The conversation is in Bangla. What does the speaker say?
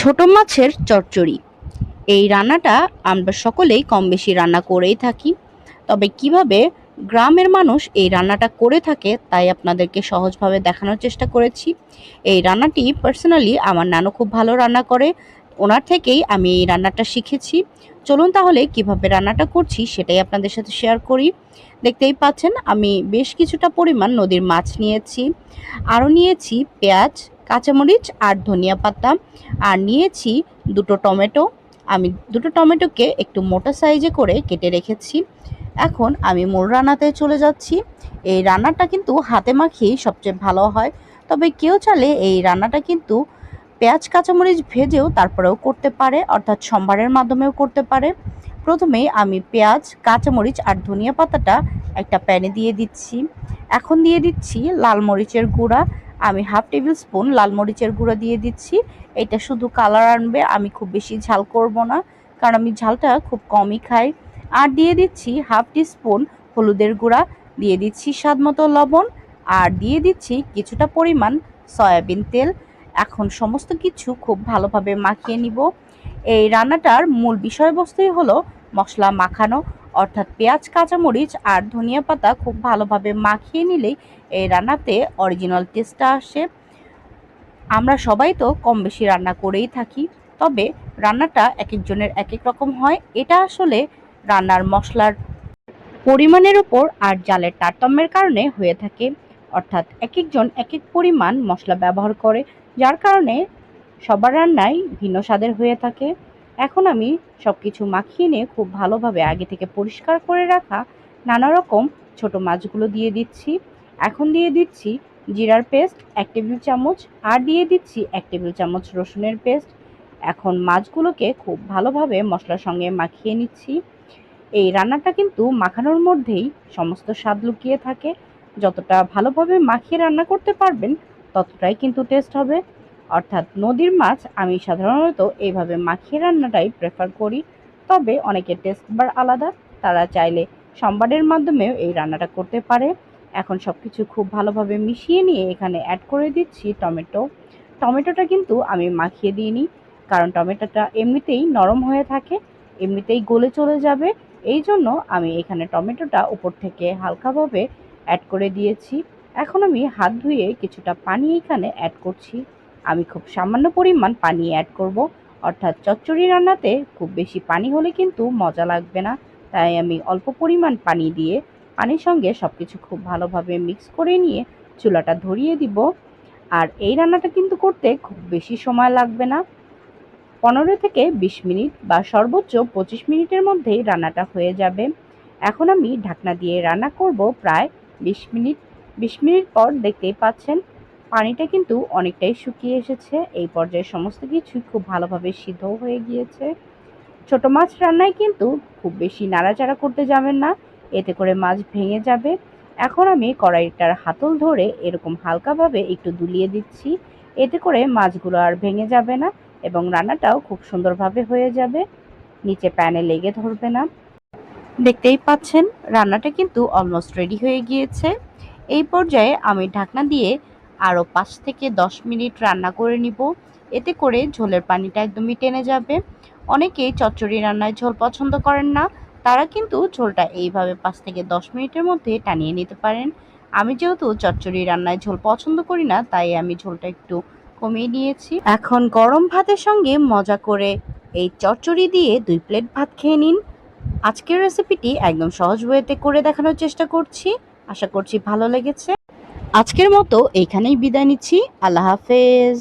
ছোট মাছের চচ্চড়ি। এই রান্নাটা আমরা সকলেই কম বেশি রান্না করেই থাকি। তবে কীভাবে গ্রামের মানুষ এই রান্নাটা করে থাকে তাই আপনাদেরকে সহজভাবে দেখানোর চেষ্টা করেছি। এই রান্নাটি পার্সোনালি আমার নানু খুব ভালো রান্না করে। ওনার থেকেই আমি এই রান্নাটা শিখেছি। চলুন তাহলে কীভাবে রান্নাটা করছি সেটাই আপনাদের সাথে শেয়ার করি। দেখতেই পাচ্ছেন আমি বেশ কিছুটা পরিমাণ নদীর মাছ নিয়েছি। আরও নিয়েছি পেঁয়াজ কাঁচামরিচ আর ধনিয়া পাতা। আর নিয়েছি দুটো টমেটো। আমি দুটো টমেটোকে একটু মোটা সাইজে করে কেটে রেখেছি। এখন আমি মূল রান্নাতে চলে যাচ্ছি। এই রান্নাটা কিন্তু হাতে মাখিয়েই সবচেয়ে ভালো হয়। তবে কেউ চালে এই রান্নাটা কিন্তু পেঁয়াজ, কাঁচামরিচ ভেজেও তারপরেও করতে পারে, অর্থাৎ সম্বারের মাধ্যমেও করতে পারে। প্রথমে আমি পেঁয়াজ, কাঁচামরিচ আর ধনিয়া পাতাটা একটা প্যানে দিয়ে দিচ্ছি। এখন দিয়ে দিচ্ছি লাল মরিচের গুঁড়া। আমি হাফ টেবিল স্পুন লাল মরিচের গুঁড়া দিয়ে দিচ্ছি। এটা শুধু কালার আনবে, আমি খুব বেশি ঝাল করব না, কারণ আমি ঝালটা খুব কমই খাই। আর দিয়ে দিচ্ছি হাফ টি স্পুন হলুদের গুঁড়া, দিয়ে দিচ্ছি স্বাদ মতো লবণ, আর দিয়ে দিচ্ছি কিছুটা পরিমাণ সয়াবিন তেল। এখন সমস্ত কিছু খুব ভালোভাবে মাখিয়ে নিব। এই রান্নাটার মূল বিষয়বস্তুই হলো মশলা মাখানো। অর্থাৎ পেঁয়াজ, কাঁচামরিচ আর ধনিয়া পাতা খুব ভালোভাবে মাখিয়ে নিলেই এই রান্নাতে অরিজিনাল টেস্টটা আসে। আমরা সবাই তো কম বেশি রান্না করেই থাকি, তবে রান্নাটা এক একজনের এক এক রকম হয়। এটা আসলে রান্নার মশলার পরিমাণের উপর আর জালের তারতম্যের কারণে হয়ে থাকে। অর্থাৎ এক একজন এক এক পরিমাণ মশলা ব্যবহার করে, যার কারণে সবার রান্নাই ভিন্ন স্বাদের হয়ে থাকে। এখন আমি সব কিছু মাখিয়ে নিয়ে খুব ভালোভাবে আগে থেকে পরিষ্কার করে রাখা নানা রকম ছোট মাছগুলো দিয়ে দিচ্ছি। এখন দিয়ে দিচ্ছি জিরার পেস্ট, এক টেবিল চামচ, আর দিয়ে দিচ্ছি এক টেবিল চামচ রসুনের পেস্ট। এখন মাছগুলোকে খুব ভালোভাবে মশলার সঙ্গে মাখিয়ে নিচ্ছি। এই রান্নাটা কিন্তু মাখানোর মধ্যেই সমস্ত স্বাদ লুকিয়ে থাকে। যতটা ভালোভাবে মাখিয়ে রান্না করতে পারবেন, ততটাই কিন্তু টেস্ট হবে। অর্থাৎ নদীর মাছ আমি সাধারণত এইভাবে মাখিয়ে রান্নাটাই প্রেফার করি। তবে অনেকের টেস্ট বার আলাদা, তারা চাইলে সম্বারের মাধ্যমেও এই রান্নাটা করতে পারে। এখন সব কিছু খুব ভালোভাবে মিশিয়ে নিয়ে এখানে অ্যাড করে দিচ্ছি টমেটো। টমেটোটা কিন্তু আমি মাখিয়ে দিইনি, কারণ টমেটোটা এমনিতেই নরম হয়ে থাকে, এমনিতেই গলে চলে যাবে। এই জন্য আমি এখানে টমেটোটা উপর থেকে হালকাভাবে অ্যাড করে দিয়েছি। এখন আমি হাত ধুয়ে কিছুটা পানি এখানে অ্যাড করছি। আমি খুব সামান্য পরিমাণ পানি অ্যাড করব। অর্থাৎ চচ্চড়ি রান্নাতে খুব বেশি পানি হলে কিন্তু মজা লাগবে না। তাই আমি অল্প পরিমাণ পানি দিয়ে পানির সঙ্গে সব কিছু খুব ভালোভাবে মিক্স করে নিয়ে চুলাটা ধরিয়ে দিব। আর এই রান্নাটা কিন্তু করতে খুব বেশি সময় লাগবে না। পনেরো থেকে বিশ মিনিট বা সর্বোচ্চ পঁচিশ মিনিটের মধ্যেই রান্নাটা হয়ে যাবে। এখন আমি ঢাকনা দিয়ে রান্না করব প্রায় বিশ মিনিট। বিশ মিনিট পর দেখতেই পাচ্ছেন পানিটা কিন্তু অনেকটাই শুকিয়ে এসেছে। এই পর্যায়ে সমস্ত কিছুই খুব ভালোভাবে সিদ্ধ হয়ে গিয়েছে। ছোট মাছ রান্নায় কিন্তু খুব বেশি নাড়াচাড়া করতে যাবেন না, এতে করে মাছ ভেঙে যাবে। এখন আমি কড়াইটার হাতল ধরে এরকম হালকাভাবে একটু দুলিয়ে দিচ্ছি, এতে করে মাছগুলো আর ভেঙে যাবে না এবং রান্নাটাও খুব সুন্দরভাবে হয়ে যাবে। নিচে প্যানে লেগে ধরবে না। দেখতেই পাচ্ছেন, রান্নাটা কিন্তু অলমোস্ট রেডি হয়ে গিয়েছে। এই পর্যায়ে আমি ঢাকনা দিয়ে আরও পাঁচ থেকে দশ মিনিট রান্না করে নিব। এতে করে ঝোলের পানিটা একদমই টেনে যাবে। অনেকেই চচ্চড়ি রান্নায় ঝোল পছন্দ করেন না। তারা কিন্তু ঝোলটা এইভাবে পাঁচ থেকে দশ মিনিটের মধ্যে টানিয়ে নিতে পারেন। আমি যেহেতু চচ্চড়ি রান্নায় ঝোল পছন্দ করি না, তাই আমি ঝোলটা একটু কমিয়ে নিয়েছি। এখন গরম ভাতের সঙ্গে মজা করে এই চচ্চড়ি দিয়ে দুই প্লেট ভাত খেয়ে নিন। আজকের রেসিপিটি একদম সহজ ওয়েতে করে দেখানোর চেষ্টা করছি। আশা করছি ভালো লেগেছে। আজকের মতো এইখানেই বিদায় নিচ্ছি। আল্লাহ হাফেজ।